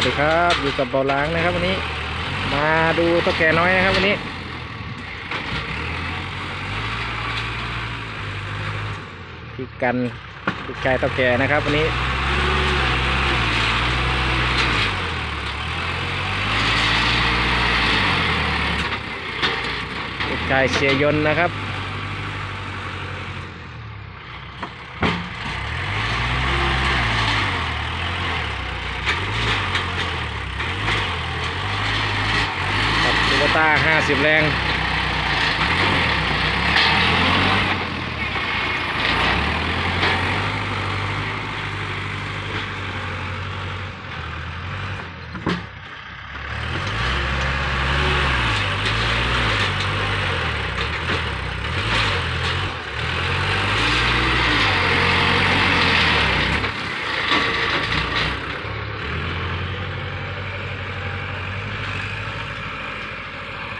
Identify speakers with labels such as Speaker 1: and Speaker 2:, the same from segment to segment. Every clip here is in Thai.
Speaker 1: วัสดีครับ อยู่กับเบาล้างนะครับวันนี้ มาดูเท่าแก่น้อยนะครับวันนี้พี่กันพี่กายเท่าแก่นะครับวันนี้พี่กายเชียยนนะครับ กับซูเปอร์ต้าห้าสิบแรง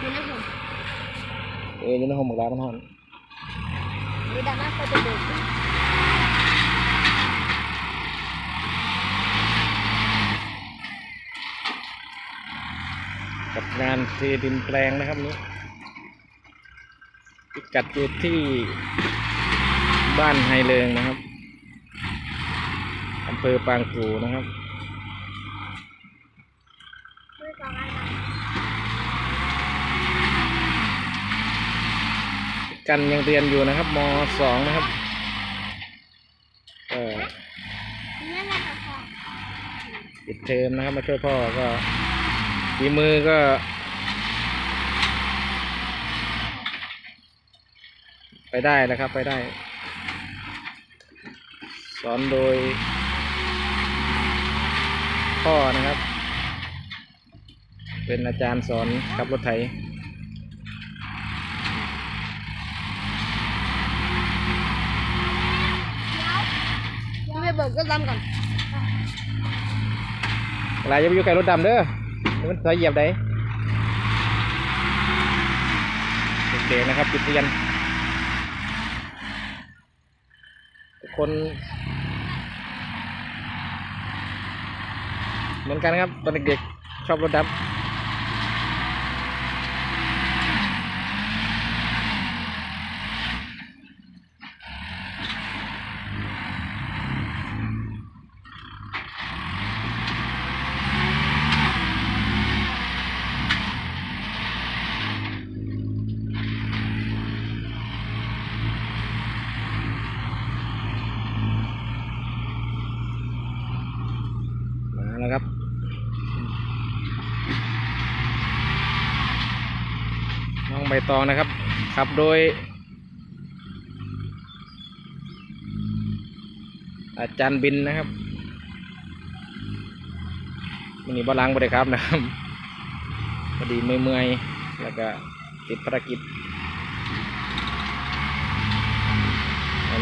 Speaker 2: ดูนะผม
Speaker 1: เอ้ยอยังน้องหมกร้ามันหอน
Speaker 2: ดูดามาเขาจะดู
Speaker 1: กับงานเทดินแปลงนะครับนี้พิกัดอยู่ที่บ้านไฮเลงนะครับอำเภอปางกูนะครับ
Speaker 2: มือสองอันนะ
Speaker 1: กันยังเรียนอยู่นะครับมสองนะครับเออ
Speaker 2: นี่อะไรกับพ่อ
Speaker 1: ปิดเทอมนะครับ มาช่วยพ่อก็ฝีมือก็ ไปได้แล้วครับไปได้ สอนโดย พ่อนะครับ เป็นอาจารย์สอนขับรถไถ
Speaker 2: พี่ไปเบิกก็ลำก่อน
Speaker 1: อะไรอย่าไปอยู่ใกล้รถดำเด้อเดี๋ยวมันสายเหยียบได้เด็กๆนะครับจุดเรียนทุกคนเหมือนกันครับตอนเด็กๆชอบรถดำ มาแล้วครับ น้อง ใบตองนะครับขับโดย อาจารย์บินนะครับวันนี้บาลังบ่ได้ครับนะครับพอดีเมื่อยๆแล้วก็ติดภารกิจ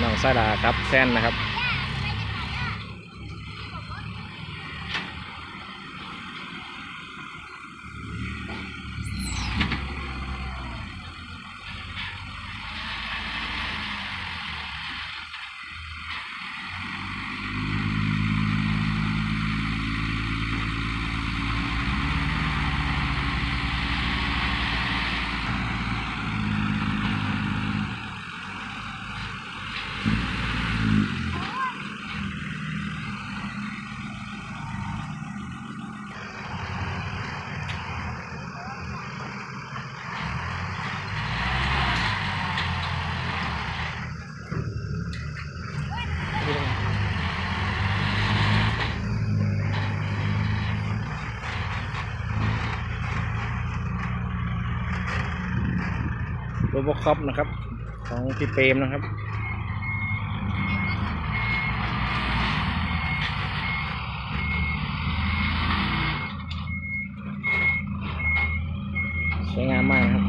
Speaker 1: น้องสายลาครับแซนนะครับ โบคอปนะครับ ของพี่เปรมนะครับ สวยงามมากครับ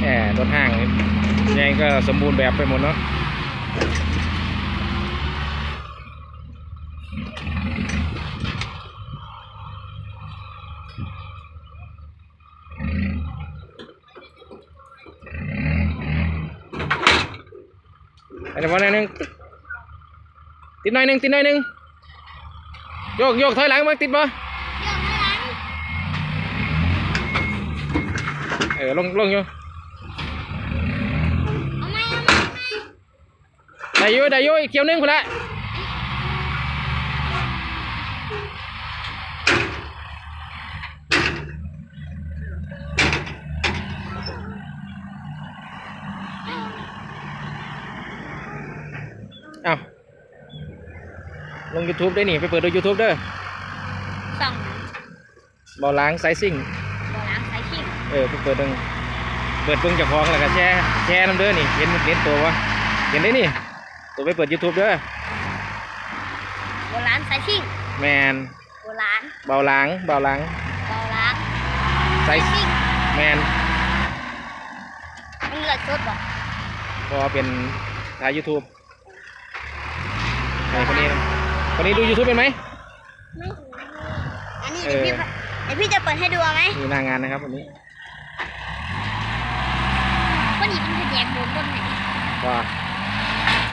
Speaker 1: แหมรถห้างนี่ยังไงก็สมบูรณ์แบบไปหมดเนาะ เดี๋ยวพอหน่อยหนึงติดหน่อยหนึงติดหน่อยหนึงโยกโยกถอยหลังมาติดบ่
Speaker 2: เดี๋ยวให้ล้าง
Speaker 1: เออลงลงอยู่
Speaker 2: เอาไหมเอาไหมเอาไหม
Speaker 1: ได้อยู่ได้อยู่อีกเกี่ยวหนึงพุ่นละ ลง YouTube ได้นี่ ไปเปิดดู YouTube เด้อ
Speaker 2: ส่อง
Speaker 1: บอล้างไซซิ่ง
Speaker 2: บ่ล้างสายขี้
Speaker 1: เออไปเปิดดึงเปิดเบิ่งเจากของแล้วก็แชร์แชร์น้ำเด้อนี่เห็นเห็นตัววะเห็นได้นี่ ตัวไปเปิด YouTube เด้อ
Speaker 2: บ่ล้างสายขี้
Speaker 1: แมน
Speaker 2: บ่ล้าง
Speaker 1: เบาล้างเบาล้าง
Speaker 2: บ่ล้าง
Speaker 1: ไซ
Speaker 2: ขี้
Speaker 1: แมน
Speaker 2: มันเลือดสดบ่
Speaker 1: พอเป็นถ่าย YouTube ไอ้คนนี้ นะคนนี้ดู YouTube เป็นไหม
Speaker 2: ไม่อันนี้
Speaker 1: เอ
Speaker 2: เดี๋ยว
Speaker 1: อ
Speaker 2: พี่เดี๋ยวพี่จะเปิดให้ดูเอาไหม
Speaker 1: นี่หน้างานนะครับวันนี้
Speaker 2: คนนี้เป็นแผนกโดนบนไหน
Speaker 1: ว่า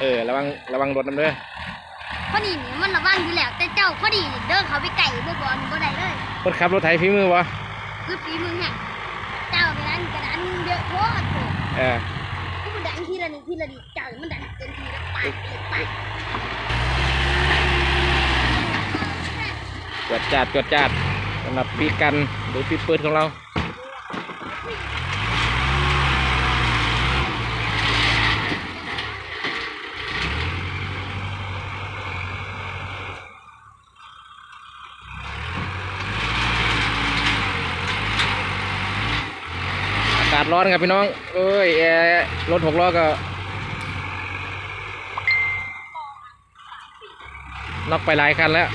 Speaker 1: เออระวังระวังรถน้ำเด้อ
Speaker 2: คนนี้เนี่ยมันระวังอยู่แล้วแต่เจ้าคนนี้นี่เดินเขาไปไก่บ่บอลบ่ได้เลย
Speaker 1: คนขับรถไถฝีมือวะ
Speaker 2: คือฝีมือเนี่ยเจ้าไปนั้นกระดานเยอะโคตรโห
Speaker 1: เออ
Speaker 2: กูมันดันทีละนิดทีละนิดเจ้ามันดันเต็มทีแล้วปาดเลยปาด
Speaker 1: จวดจาดจวดจาดสำหรับปีกันหรือปีเปิดของเราอากาศร้อนครับพี่น้อง เอ้ยแอร์รถหกล้อก็น็อกไปหลายคันแล้ว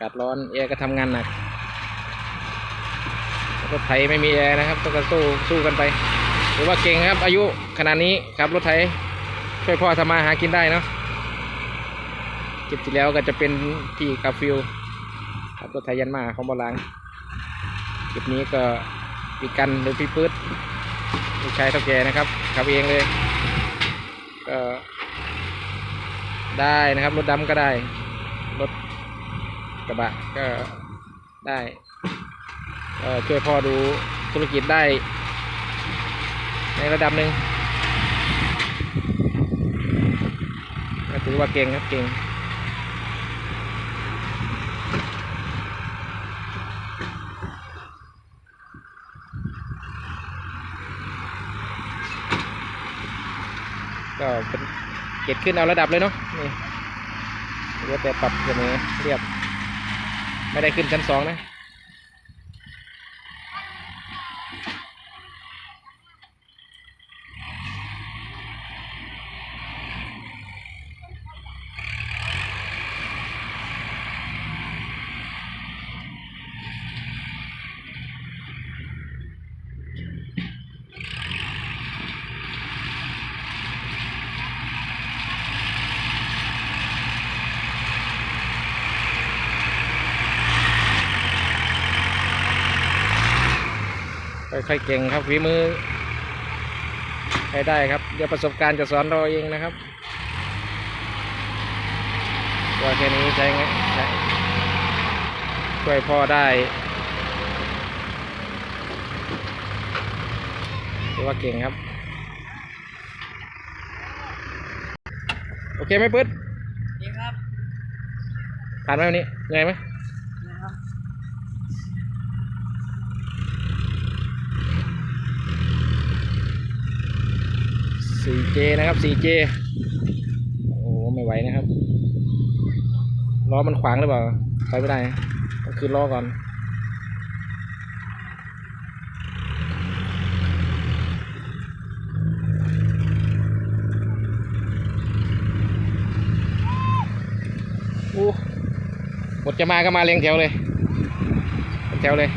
Speaker 1: กาศร้อนแอร์ก็ทำงานหนักรถไถไม่มีแอร์นะครับต้องก็สู้สู้กันไปหรือว่าเก่งครับ อายุขนาดนี้ครับรถไถช่วยพ่อทำมาหากินได้เนาะคลิปที่แล้วก็จะเป็นพี่กาฟิลครับรถไถยันมาของบอลังคลิปนี้ก็พี่กันหรือพี่ปื๊ดลูกชายเท่าแก่นะครับขับเองเลยก็ได้นะครับรถดำก็ได้รถ กระบะก็ได้ช่วยพ่อดูธุรกิจได้ ในระดับหนึ่งก็ถือว่าเก่งครับเก่งก็เป็นเกตขึ้นเอาระดับเลยเนาะนี่เหลือแต่ปรับเสมอเรียบ ไม่ได้ขึ้นชั้นสองนะ ค่อยๆเก่งครับฝีมือใช้ได้ครับ เดี๋ยวประสบการณ์จะสอนเราเองนะครับตัวแค่นี้ใช้ไงใช้ช่วยพ่อได้ถือว่าเก่งครับ โอเคไหมปึ๊ด
Speaker 3: ดีครับ
Speaker 1: ผ่านไหมวันนี้เหนื่อยไหม 4J นะครับ 4J โอ้ไม่ไหวนะครับล้อมันขวางหรือเปล่าไปไม่ได้ต้องคืนล้อก่อนอู้หมดจะมาก็มาเลียงแถวเลยแถวเลย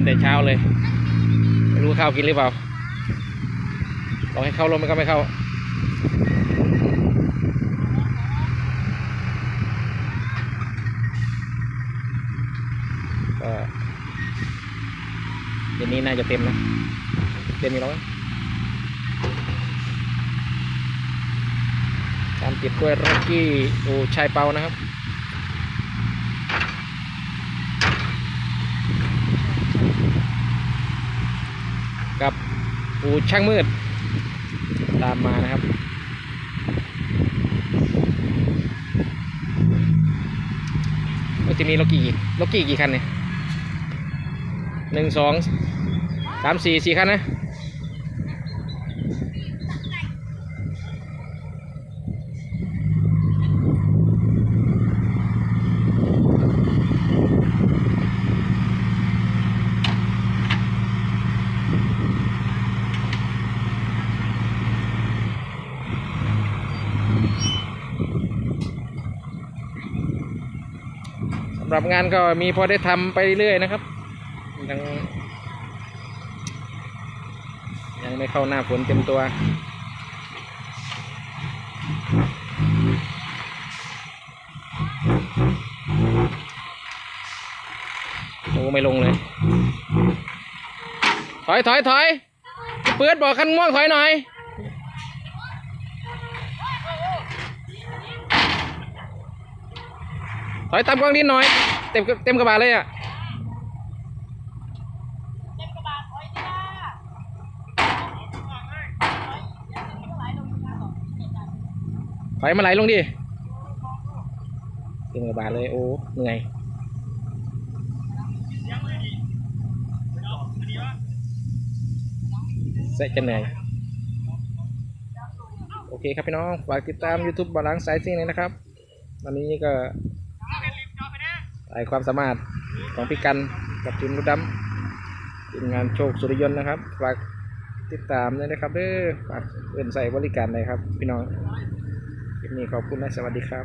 Speaker 1: นแต่เช้าเลย ไม่รู้ข้าวกินหรือเปล่าลองให้เข้าลมมันก็ไม่เข้าก็เย็นนี้น่าจะเต็มนะ เต็มอยู่แล้วมั้งตามติดด้วยร็อกกี้โอ้ชายเปานะครับ กับปูช่างมืด ตามมานะครับก็จะมีล็อกกี้ล็อกกี้กี่คันเนี่ยหนึ่งสองสามสี่สี่คันนะ หรับงานก็มีพอได้ทำไปเรื่อยนะครับ ยังยังไม่เข้าหน้าฝนเต็มตัวโอ้ไม่ลงเลย ถอยถอยถอยเปื้อนบอกคันม่วงถอยหน่อย ถอยตามกล้องดินหน่อย เต็มเต็มกระบะเลยอะถอยมาไหลลงดิเต็มกระบะเลยโอ้เหนื่อยเสร็จะเหนื่อยโอเคครับพี่น้อง ฝากติดตาม YouTube บาลังสายซิ่งเลยนะครับ วันนี้ก็ ถ่ายความสามารถของพี่กันกับทีมรุดดำทีมงานโชคสุริยนต์นะครับฝากติดตามด้วยนะครับเด้อฝากเอื่นใส่บริการเลยครับ พี่น้องคลิปนี้ขอบคุณและสวัสดีครับ